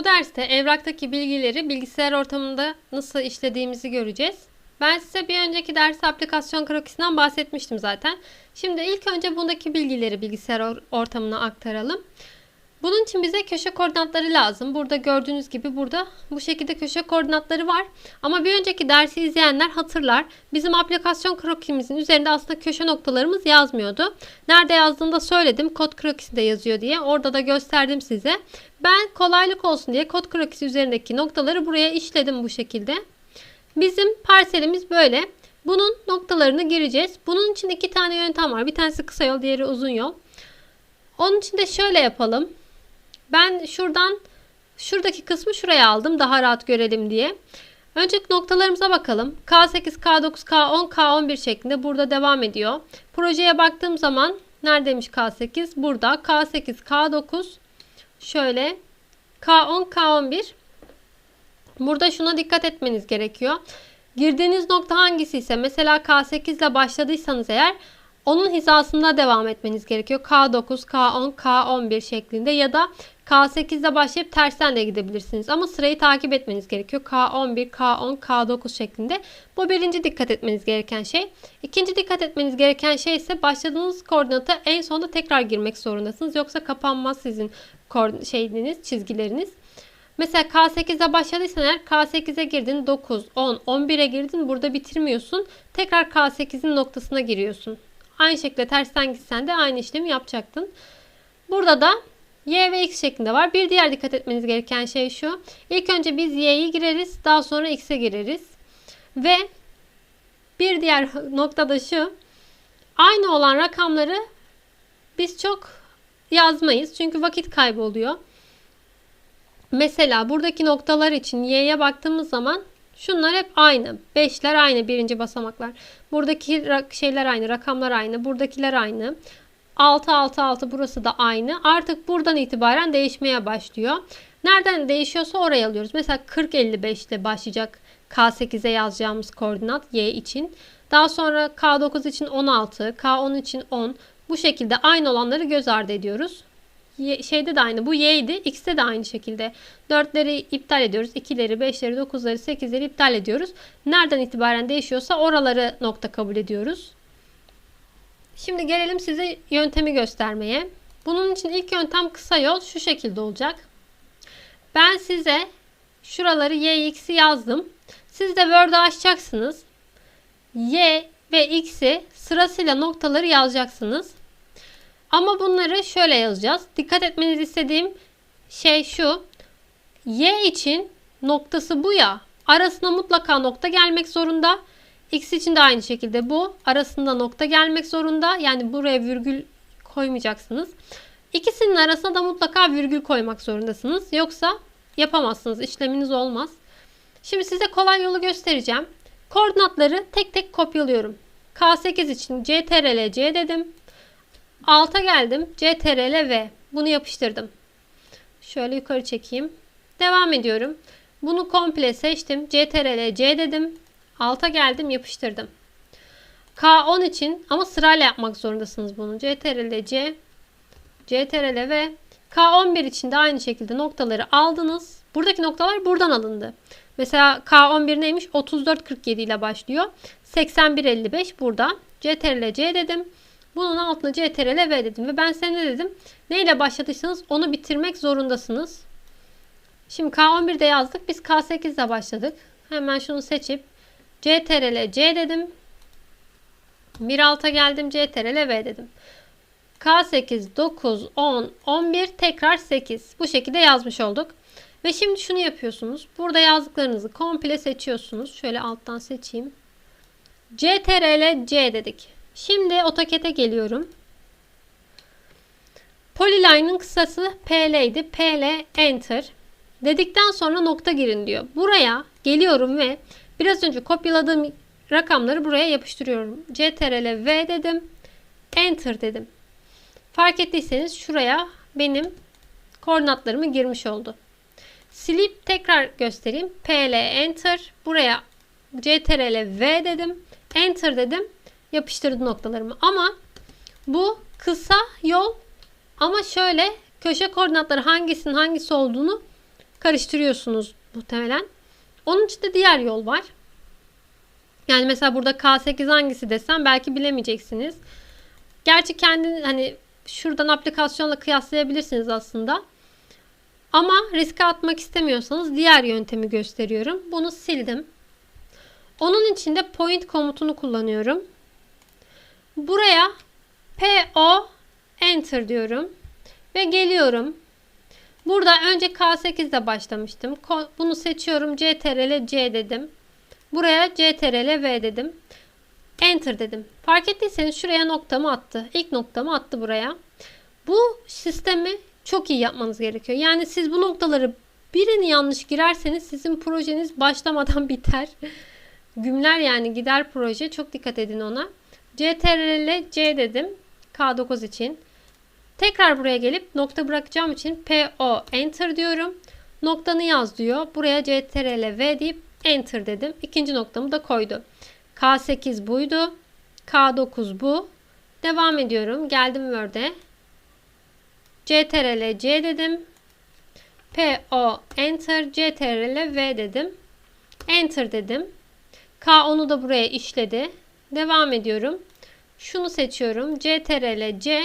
Bu derste evraktaki bilgileri bilgisayar ortamında nasıl işlediğimizi göreceğiz. Ben size bir önceki ders aplikasyon krokisinden bahsetmiştim zaten. Şimdi ilk önce bundaki bilgileri bilgisayar or- ortamına aktaralım. Bunun için bize köşe koordinatları lazım. Burada gördüğünüz gibi burada bu şekilde köşe koordinatları var. Ama bir önceki dersi izleyenler hatırlar. Bizim aplikasyon krokimizin üzerinde aslında köşe noktalarımız yazmıyordu. Nerede yazdığını da söyledim. Kod krokisinde yazıyor diye. Orada da gösterdim size. Ben kolaylık olsun diye kod krokisi üzerindeki noktaları buraya işledim bu şekilde. Bizim parselimiz böyle. Bunun noktalarını gireceğiz. Bunun için iki tane yöntem var. Bir tanesi kısa yol, diğeri uzun yol. Onun için de şöyle yapalım. Ben şuradan şuradaki kısmı şuraya aldım daha rahat görelim diye. Önceki noktalarımıza bakalım. K8, K9, K10, K11 şeklinde burada devam ediyor. Projeye baktığım zaman neredeymiş K8? Burada. K8, K9 şöyle K10, K11 Burada şuna dikkat etmeniz gerekiyor. Girdiğiniz nokta hangisi ise mesela K8 ile başladıysanız eğer onun hizasında devam etmeniz gerekiyor. K9, K10, K11 şeklinde ya da K8 ile başlayıp tersten de gidebilirsiniz. Ama sırayı takip etmeniz gerekiyor. K11, K10, K9 şeklinde. Bu birinci dikkat etmeniz gereken şey. İkinci dikkat etmeniz gereken şey ise başladığınız koordinata en sonunda tekrar girmek zorundasınız. Yoksa kapanmaz sizin şeyiniz, çizgileriniz. Mesela K8'e başladıysan eğer K8'e girdin 9, 10, 11'e girdin burada bitirmiyorsun. Tekrar K8'in noktasına giriyorsun. Aynı şekilde tersten gitsen de aynı işlemi yapacaktın. Burada da Y ve X şeklinde var. Bir diğer dikkat etmeniz gereken şey şu. İlk önce biz Y'yi gireriz. Daha sonra X'e gireriz. Ve bir diğer nokta şu. Aynı olan rakamları biz çok yazmayız. Çünkü vakit kaybı oluyor. Mesela buradaki noktalar için y'ye baktığımız zaman şunlar hep aynı. 5'ler aynı birinci basamaklar. Buradaki şeyler aynı, rakamlar aynı, buradakiler aynı. 6 6 6 burası da aynı. Artık buradan itibaren değişmeye başlıyor. Nereden değişiyorsa oraya alıyoruz. Mesela 40 55 ile başlayacak K8'e yazacağımız koordinat y için. Daha sonra K9 için 16, K10 için 10. Bu şekilde aynı olanları göz ardı ediyoruz şeyde de aynı. Bu y'ydi. X'te de aynı şekilde. 4'leri iptal ediyoruz. 2'leri, 5'leri, 9'ları, 8'leri iptal ediyoruz. Nereden itibaren değişiyorsa oraları nokta kabul ediyoruz. Şimdi gelelim size yöntemi göstermeye. Bunun için ilk yöntem kısa yol şu şekilde olacak. Ben size şuraları y, x'i yazdım. Siz de Word'u açacaksınız. Y ve x'i sırasıyla noktaları yazacaksınız. Ama bunları şöyle yazacağız. Dikkat etmenizi istediğim şey şu. Y için noktası bu ya. Arasına mutlaka nokta gelmek zorunda. X için de aynı şekilde bu. Arasında nokta gelmek zorunda. Yani buraya virgül koymayacaksınız. İkisinin arasına da mutlaka virgül koymak zorundasınız. Yoksa yapamazsınız. İşleminiz olmaz. Şimdi size kolay yolu göstereceğim. Koordinatları tek tek kopyalıyorum. K8 için CTRL C dedim. Alta geldim. CTRL V. Bunu yapıştırdım. Şöyle yukarı çekeyim. Devam ediyorum. Bunu komple seçtim. CTRL C dedim. Alta geldim yapıştırdım. K10 için ama sırayla yapmak zorundasınız bunu. CTRL C CTRL V K11 için de aynı şekilde noktaları aldınız. Buradaki noktalar buradan alındı. Mesela K11 neymiş? 3447 ile başlıyor. 8155 burada. CTRL C dedim. Bunun altına CTRL V dedim. Ve ben size ne dedim? Neyle başladıysanız onu bitirmek zorundasınız. Şimdi K11'de yazdık. Biz K8'de başladık. Hemen şunu seçip CTRL C dedim. Bir alta geldim. CTRL V dedim. K8, 9, 10, 11, tekrar 8. Bu şekilde yazmış olduk. Ve şimdi şunu yapıyorsunuz. Burada yazdıklarınızı komple seçiyorsunuz. Şöyle alttan seçeyim. CTRL C dedik. Şimdi AutoCAD'e geliyorum. Polyline'ın kısası PL idi. PL Enter. Dedikten sonra nokta girin diyor. Buraya geliyorum ve biraz önce kopyaladığım rakamları buraya yapıştırıyorum. CTRL V dedim. Enter dedim. Fark ettiyseniz şuraya benim koordinatlarımı girmiş oldu. Silip tekrar göstereyim. PL Enter. Buraya CTRL V dedim. Enter dedim yapıştırdı noktalarımı. Ama bu kısa yol ama şöyle köşe koordinatları hangisinin hangisi olduğunu karıştırıyorsunuz muhtemelen. Onun için de diğer yol var. Yani mesela burada K8 hangisi desem belki bilemeyeceksiniz. Gerçi kendi hani şuradan aplikasyonla kıyaslayabilirsiniz aslında. Ama riske atmak istemiyorsanız diğer yöntemi gösteriyorum. Bunu sildim. Onun için de point komutunu kullanıyorum. Buraya PO enter diyorum. Ve geliyorum. Burada önce K8'de başlamıştım. Bunu seçiyorum. CTRL C dedim. Buraya CTRL V dedim. Enter dedim. Fark ettiyseniz şuraya noktamı attı. İlk noktamı attı buraya. Bu sistemi çok iyi yapmanız gerekiyor. Yani siz bu noktaları birini yanlış girerseniz sizin projeniz başlamadan biter. Gümler yani gider proje. Çok dikkat edin ona. CTRL C dedim. K9 için. Tekrar buraya gelip nokta bırakacağım için PO enter diyorum. Noktanı yaz diyor. Buraya CTRL V deyip enter dedim. İkinci noktamı da koydu. K8 buydu. K9 bu. Devam ediyorum. Geldim Word'e. CTRL C dedim. PO enter CTRL V dedim. Enter dedim. K10'u da buraya işledi. Devam ediyorum. Şunu seçiyorum. CTRL C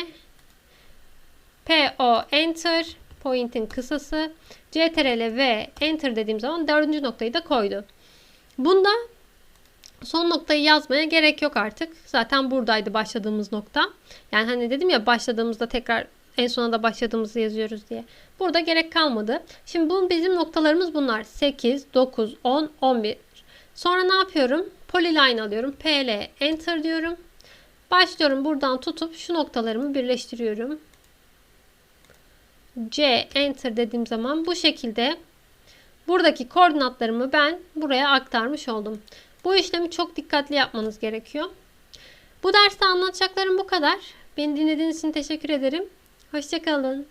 PO enter point'in kısası CTRL V enter dediğim zaman dördüncü noktayı da koydu. Bunda son noktayı yazmaya gerek yok artık. Zaten buradaydı başladığımız nokta. Yani hani dedim ya başladığımızda tekrar en sona da başladığımızı yazıyoruz diye. Burada gerek kalmadı. Şimdi bu bizim noktalarımız bunlar. 8, 9, 10, 11. Sonra ne yapıyorum? Polyline alıyorum. PL enter diyorum. Başlıyorum buradan tutup şu noktalarımı birleştiriyorum. C enter dediğim zaman bu şekilde buradaki koordinatlarımı ben buraya aktarmış oldum. Bu işlemi çok dikkatli yapmanız gerekiyor. Bu derste anlatacaklarım bu kadar. Beni dinlediğiniz için teşekkür ederim. Hoşçakalın.